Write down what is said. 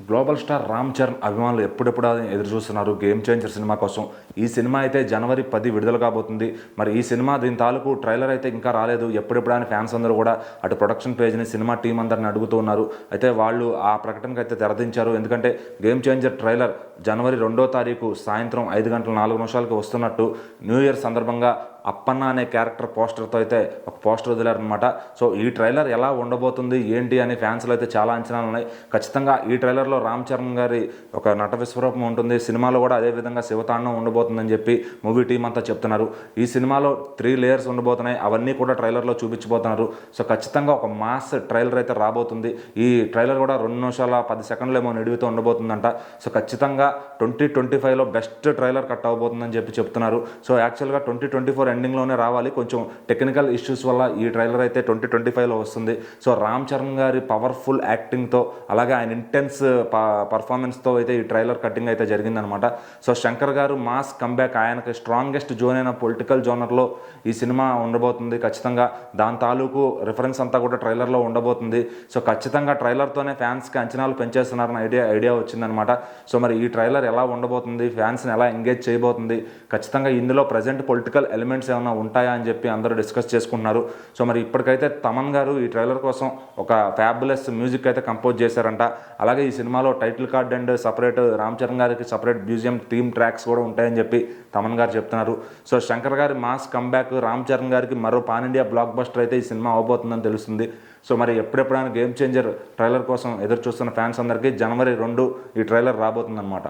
Global star Ram Charan అభిమానులు ఎప్పుడెప్పుడు ఎదురు చూస్తున్నారు? గేమ్ చేంజర్ సినిమా కోసం. ఈ సినిమా అయితే జనవరి పది విడుదల కాబోతుంది. మరి ఈ సినిమా దీని తాలూకు ట్రైలర్ అయితే ఇంకా రాలేదు. ఎప్పుడెప్పుడు అని ఫ్యాన్స్ అందరూ కూడా అటు ప్రొడక్షన్ పేజ్ని సినిమా టీం అందరిని అడుగుతూ ఉన్నారు. అయితే వాళ్ళు ఆ ప్రకటనకు అయితే తెరదించారు. ఎందుకంటే గేమ్ చేంజర్ ట్రైలర్ జనవరి రెండో తారీఖు సాయంత్రం ఐదు గంటల నాలుగు నిమిషాలకు వస్తున్నట్టు న్యూ ఇయర్ సందర్భంగా అప్పన్న అనే క్యారెక్టర్ పోస్టర్తో అయితే ఒక పోస్టర్ వదిలారనమాట సో ఈ ట్రైలర్ ఎలా ఉండబోతుంది ఏంటి అని ఫ్యాన్స్లో అయితే చాలా అంచనాలు ఉన్నాయి. ఖచ్చితంగా ఈ ట్రైలర్లో రామ్ చరణ్ గారి ఒక నట విశ్వరూపం ఉంటుంది. సినిమాలో కూడా అదే విధంగా శివతాండం ఉండబోతుందని చెప్పి మూవీ టీం అంతా చెప్తున్నారు. ఈ సినిమాలో త్రీ లేయర్స్ ఉండబోతున్నాయి. అవన్నీ కూడా ట్రైలర్లో చూపించబోతున్నారు. సో ఖచ్చితంగా ఒక మాస్ ట్రైలర్ అయితే రాబోతుంది. ఈ ట్రైలర్ కూడా రెండు నిమిషాల పది సెకండ్లు ఏమో నిడివితో ఉండబోతుందంట. సో ఖచ్చితంగా ట్వంటీ ట్వంటీ ఫైవ్లో బెస్ట్ ట్రైలర్ కట్ అవబోతుందని చెప్పి చెప్తున్నారు. సో యాక్చువల్గా ట్వంటీ ట్వంటీ ఫోర్ ఎండింగ్లోనే రావాలి. కొంచెం టెక్నికల్ ఇష్యూస్ వల్ల ఈ ట్రైలర్ అయితే ట్వంటీ ట్వంటీ ఫైవ్లో వస్తుంది. సో రామ్ చరణ్ గారి పవర్ఫుల్ యాక్టింగ్తో అలాగే ఆయన ఇంటెన్స్ పర్ఫార్మెన్స్తో అయితే ఈ ట్రైలర్ కటింగ్ అయితే జరిగిందనమాట. సో శంకర్ గారు మాస్ కంబ్యాక్ ఆయనకి స్ట్రాంగెస్ట్ జోన్ అయిన పొలిటికల్ జోనర్లో ఈ సినిమా ఉండబోతుంది ఖచ్చితంగా. దాని తాలూకు రిఫరెన్స్ అంతా కూడా ట్రైలర్లో ఉండబోతుంది. సో ఖచ్చితంగా ట్రైలర్తోనే ఫ్యాన్స్కి అంచనాలు పెంచేస్తున్నారన్న ఐడియా ఐడియా వచ్చిందనమాట. సో మరి ఈ ట్రైలర్ ఎలా ఉండబోతుంది ఫ్యాన్స్ని ఎలా ఎంగేజ్ చేయబోతుంది ఖచ్చితంగా ఇందులో ప్రజెంట్ పొలిటికల్ ఎలిమెంట్స్ ఏమైనా ఉంటాయా అని చెప్పి అందరూ డిస్కస్ చేసుకుంటున్నారు. సో మరి ఇప్పటికైతే తమన్ గారు ఈ ట్రైలర్ కోసం ఒక ఫ్యాబులస్ మ్యూజిక్ అయితే కంపోజ్ చేశారంట. అలాగే ఈ సినిమాలో title card and separate Ram Charan గారికి సపరేట్ మ్యూజియం థీమ్ ట్రాక్స్ కూడా ఉంటాయని చెప్పి తమన్ గారు చెప్తున్నారు. సో శంకర్ గారి మాస్ కంబ్యాక్ రామ్ చరణ్ గారికి మరో పాన్ ఇండియా బ్లాక్ బస్టర్ అయితే ఈ సినిమా అవబోతుందని తెలుస్తుంది. సో మరి ఎప్పుడెప్పుడైనా గేమ్ చేంజర్ ట్రైలర్ కోసం ఎదురు చూస్తున్న ఫ్యాన్స్ అందరికీ జనవరి రెండు ఈ ట్రైలర్ రాబోతుందన్నమాట.